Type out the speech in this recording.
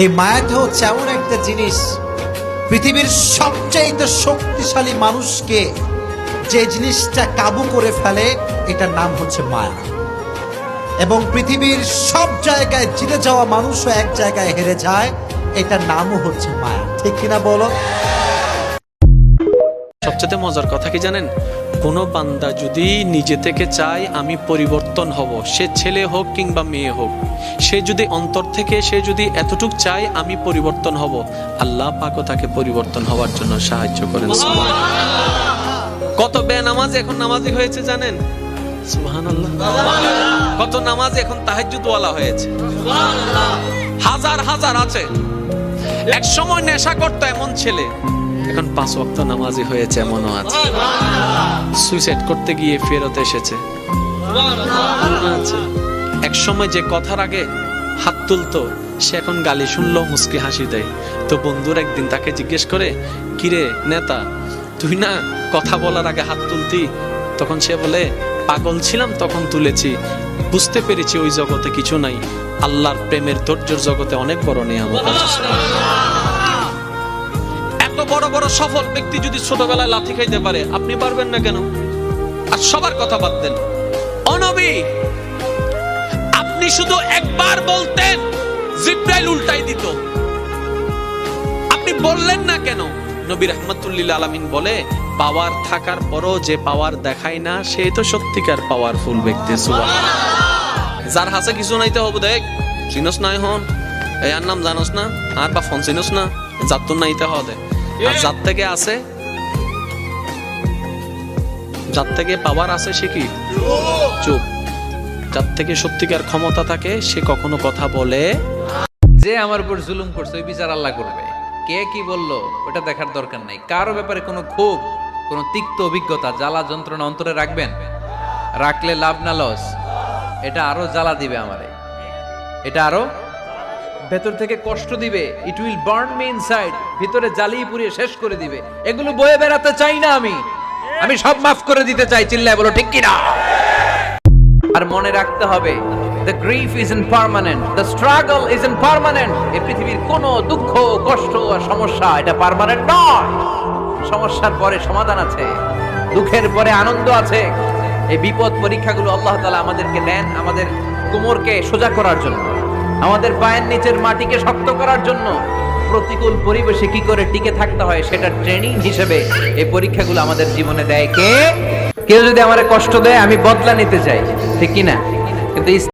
এই মায়াটা হচ্ছে এমন একটা জিনিস, পৃথিবীর সবচাইতে শক্তিশালী মানুষকে যে জিনিসটা কাবু করে ফেলে, এটার নাম হচ্ছে মায়া। এবং পৃথিবীর সব জায়গায় জিতে যাওয়া মানুষও এক জায়গায় হেরে যায়, এটার নামও হচ্ছে মায়া। ঠিক কিনা বলো? সবচেয়ে মজার কথা কি জানেন? কোনো বান্দা যদি নিজে থেকে চায় আমি পরিবর্তন হব সে ছেলে হোক কিংবা মেয়ে হোক সে যদি অন্তর থেকে সে যদি এতটুক চায় আমি পরিবর্তন হব। আল্লাহ পাকও তাকে পরিবর্তন হওয়ার জন্য সাহায্য করেন। কত বে নামাজ এখন নামাজি হয়েছে জানেন? কত নামাজ এখন তাহাজ্জুদ ওয়ালা হয়েছে হাজার হাজার আছে। এক সময় নেশা করতো এমন ছেলে। এখন পাঁচ ওয়াক্ত নামাজি হয়েছে, এমনও আছে। সুইসাইড করতে গিয়ে ফেরত এসেছে। এক সময় যে কথার আগে হাত তুলতো, সে এখন গালি শুনলো মুসকি হাসি দেয়। তো বন্ধুর একদিন তাকে জিজ্ঞেস করে, কিরে নেতা, তুই না কথা বলার আগে হাত তুলতি? তখন সে বলে, পাগল ছিলাম, তখন তুলেছি। বুঝতে পেরেছি ওই জগতে কিছু নাই। আল্লাহর প্রেমের ধৈর্যের জগতে অনেক বড় নিয়ামত আছে। বড় বড় সফল ব্যক্তি যদি ছোটবেলায় লাথি খাইতে পারে, আপনি পারবেন না কেন? আর সবার কথা বাদ দেন। অনবী আপনি শুধু একবার বলতেন, জিব্রাইল উল্টাই দিত। আপনি বললেন না কেন? নবী রহমতুল্লিল আলামিন বলে, পাওয়ার থাকার পরও যে পাওয়ার দেখায় না, সে তো সত্যিকার পাওয়ারফুল ব্যক্তি, সুবহানাল্লাহ। যার হাসে কিছু নাইতে হব, দেখ, চিনস নাই হন। এই আর নাম জানোস না, আর বা ফোন চিনস না যার তোর নাইতে হবে। আর যার থেকে আছে, যার থেকে পাওয়ার আছে সে কি? চুপ। যার থেকে সত্যিকার ক্ষমতা থাকে, সে কখনো কথা বলে যে আমার উপর জুলুম করছে, ওই বিচার আল্লাহ করবে। কে কি বলল, ওটা দেখার দরকার নাই। কারও ব্যাপারে কোনো ক্ষোভ, কোনো তিক্ত অভিজ্ঞতা, জ্বালা যন্ত্রণা অন্তরে রাখবেন? রাখলে লাভ না, লস। এটা আরও জ্বালা দিবে আমারে। এটা আরও ভেতর থেকে কষ্ট দিবে it will burn me inside ভিতরে জ্বালিয়ে পুড়িয়ে শেষ করে দিবে। এগুলো বয়ে বেড়াতে চাই না আমি। আমি সব মাফ করে দিতে চাই, চিল্লায় বলো, ঠিক কিনা? আর মনে রাখতে হবে the grief is impermanent the struggle is impermanent এই পৃথিবীর কোনো দুঃখ, কষ্ট আর সমস্যা এটা পার্মানেন্ট নয়। সমস্যার পরে সমাধান আছে, দুঃখের পরে আনন্দ আছে। এই বিপদ পরীক্ষাগুলো আল্লাহ তাআলা আমাদেরকে দেন, আমাদের কোমরকে সোজা করার জন্য। আমাদের পায়ের নিচের মাটিকে শক্ত করার জন্য প্রতিকূল পরিবেশে কি করে টিকে থাকতে হয় সেটা ট্রেনিং হিসেবে এই পরীক্ষাগুলো আমাদের জীবনে দেয় কে? কেউ যদি আমার কষ্ট দেয়, আমি বদলা নিতে চাই। ঠিক কিনা? কিন্তু